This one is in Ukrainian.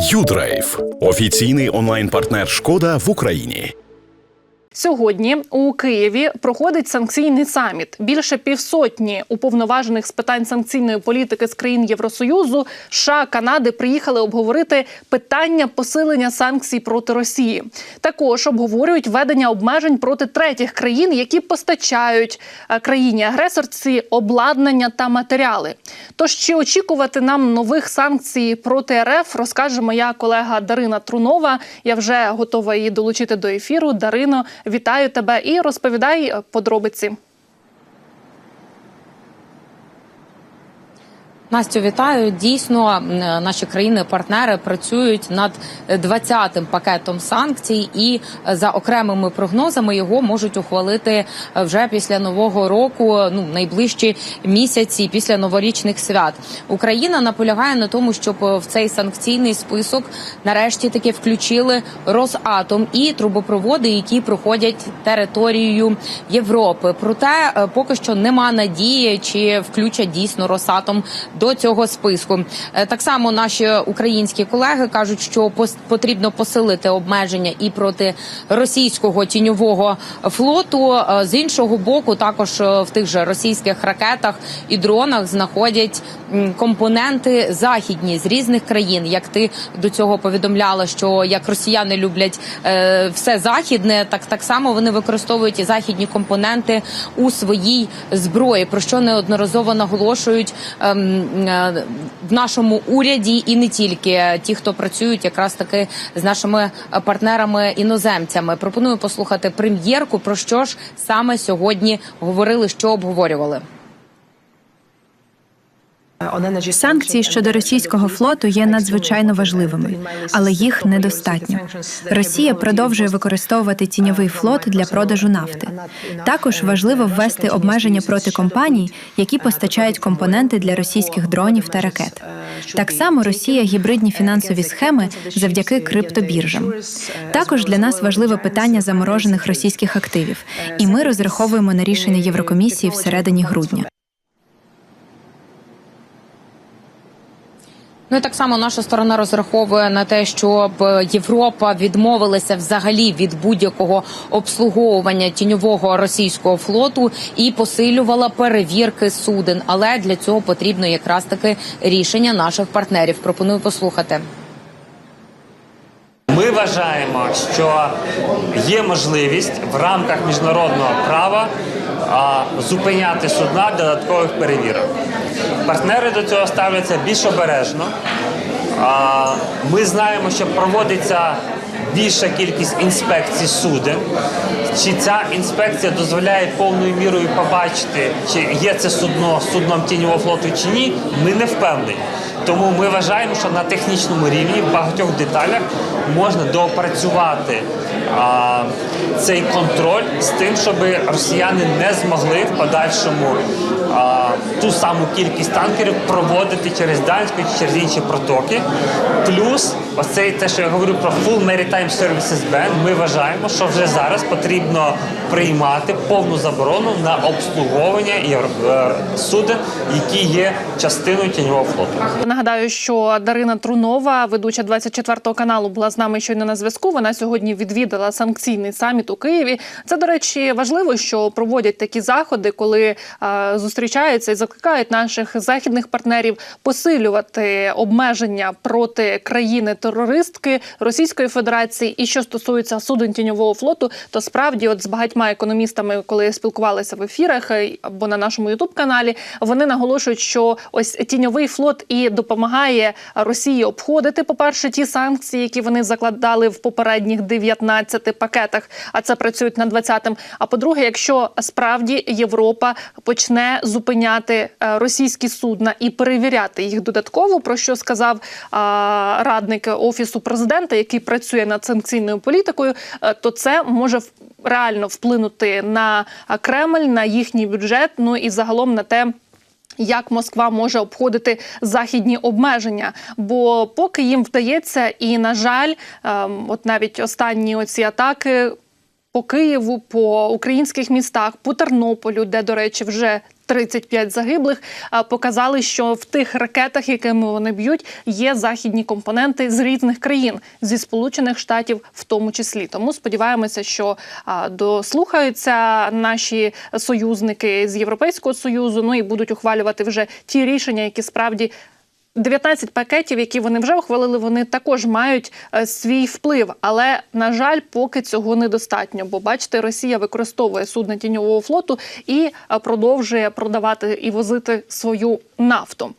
Юдрайв офіційний онлайн-партнер Шкода в Україні. Сьогодні у Києві проходить санкційний саміт. Більше півсотні уповноважених з питань санкційної політики з країн Євросоюзу, США, Канади приїхали обговорити питання посилення санкцій проти Росії. Також обговорюють введення обмежень проти третіх країн, які постачають е, країні агресорці обладнання та матеріали. Тож чи очікувати нам нових санкцій проти РФ, розкаже моя колега Дарина Трунова. Я вже готова її долучити до ефіру. Дарино, вітаю тебе і розповідай подробиці. Настю, вітаю. Дійсно, наші країни-партнери працюють над 20-тим пакетом санкцій, і е, за окремими прогнозами його можуть ухвалити е, вже після нового року, ну найближчі місяці після новорічних свят. Україна наполягає на тому, щоб е, в цей санкційний список нарешті таки включили Росатом і трубопроводи, які проходять територією Європи. Проте поки що нема надії, чи включать дійсно Росатом до цього списку. Е, Так само наші українські колеги кажуть, що потрібно посилити обмеження і проти російського тіньового флоту. Е, З іншого боку, також е, в тих же російських ракетах і дронах знаходять компоненти західні з різних країн. Як ти до цього повідомляла, що як росіяни люблять все західне, так так само вони використовують і західні компоненти у своїй зброї, про що неодноразово наголошують ем, в нашому уряді, і не тільки ті, хто працюють якраз таки з нашими е, партнерами іноземцями. Пропоную послухати прем'єрку. Про що ж саме сьогодні говорили, що обговорювали. Санкції щодо російського флоту є надзвичайно важливими, але їх недостатньо. Росія продовжує використовувати тіньовий флот для продажу нафти. Також важливо ввести обмеження проти компаній, які постачають компоненти для російських дронів та ракет. Так само Росія гібридні фінансові схеми завдяки криптобіржам. Також для нас важливе питання заморожених російських активів, і ми розраховуємо на рішення Єврокомісії всередині грудня. Ну і так само наша сторона розраховує на те, щоб Європа відмовилася взагалі від будь-якого обслуговування тіньового російського флоту і посилювала перевірки суден. Але для цього потрібно якраз таки рішення наших партнерів. Пропоную послухати. Ми вважаємо, що є можливість в рамках міжнародного права а, зупиняти судна додаткових перевірок. Партнери до цього ставляться більш обережно. Ми знаємо, що проводиться більша кількість інспекцій суден. Чи ця інспекція дозволяє повною мірою побачити, чи є це судно судном тіньового флоту чи ні, ми не впевнені. Тому ми вважаємо, що на технічному рівні в багатьох деталях можна доопрацювати а, цей контроль з тим, щоб росіяни не змогли в подальшому а, ту саму кількість танкерів проводити через Данську чи через інші протоки. Плюс, оцей те, що я говорю про Full Maritime Services Ban, ми вважаємо, що вже зараз потрібно приймати повну заборону на обслуговування е, суден, які є частиною тіньового флоту. Нагадаю, що Дарина Трунова, ведуча 24 каналу, була з нами щойно на зв'язку. Вона сьогодні відвідала санкційний саміт у Києві. Це, до речі, важливо, що проводять такі заходи, коли е, зустрічаються і закликають наших західних партнерів посилювати обмеження проти країни-терористки Російської Федерації. І що стосується суден тіньового флоту, то справді, от з багатьма економістами, коли спілкувалися в ефірах е, або на нашому ютуб каналі, вони наголошують, що ось тіньовий флот і допомагає Росії обходити, по-перше, ті санкції, які вони закладали в попередніх 19 пакетах, а це працюють на 20-м. А по-друге, якщо справді Європа почне зупиняти е, російські судна і перевіряти їх додатково, про що сказав радник офісу президента, який працює над санкційною політикою, е, то це може реально вплинути на Кремль, на їхній бюджет, ну і загалом на те. Як Москва може обходити західні обмеження? Бо поки їм вдається, і на жаль, ем, от навіть останні оці атаки по Києву, по українських містах, по Тернополю, де, до речі, вже 35 загиблих, показали, що в тих ракетах, якими вони б'ють, є західні компоненти з різних країн, зі Сполучених Штатів, в тому числі. Тому сподіваємося, що дослухаються наші союзники з Європейського союзу. Ну і будуть ухвалювати вже ті рішення, які справді. 19 пакетів, які вони вже ухвалили, вони також мають е, свій вплив. Але на жаль, поки цього недостатньо. Бо бачите, Росія використовує судна тіньового флоту і е, продовжує продавати і возити свою нафту.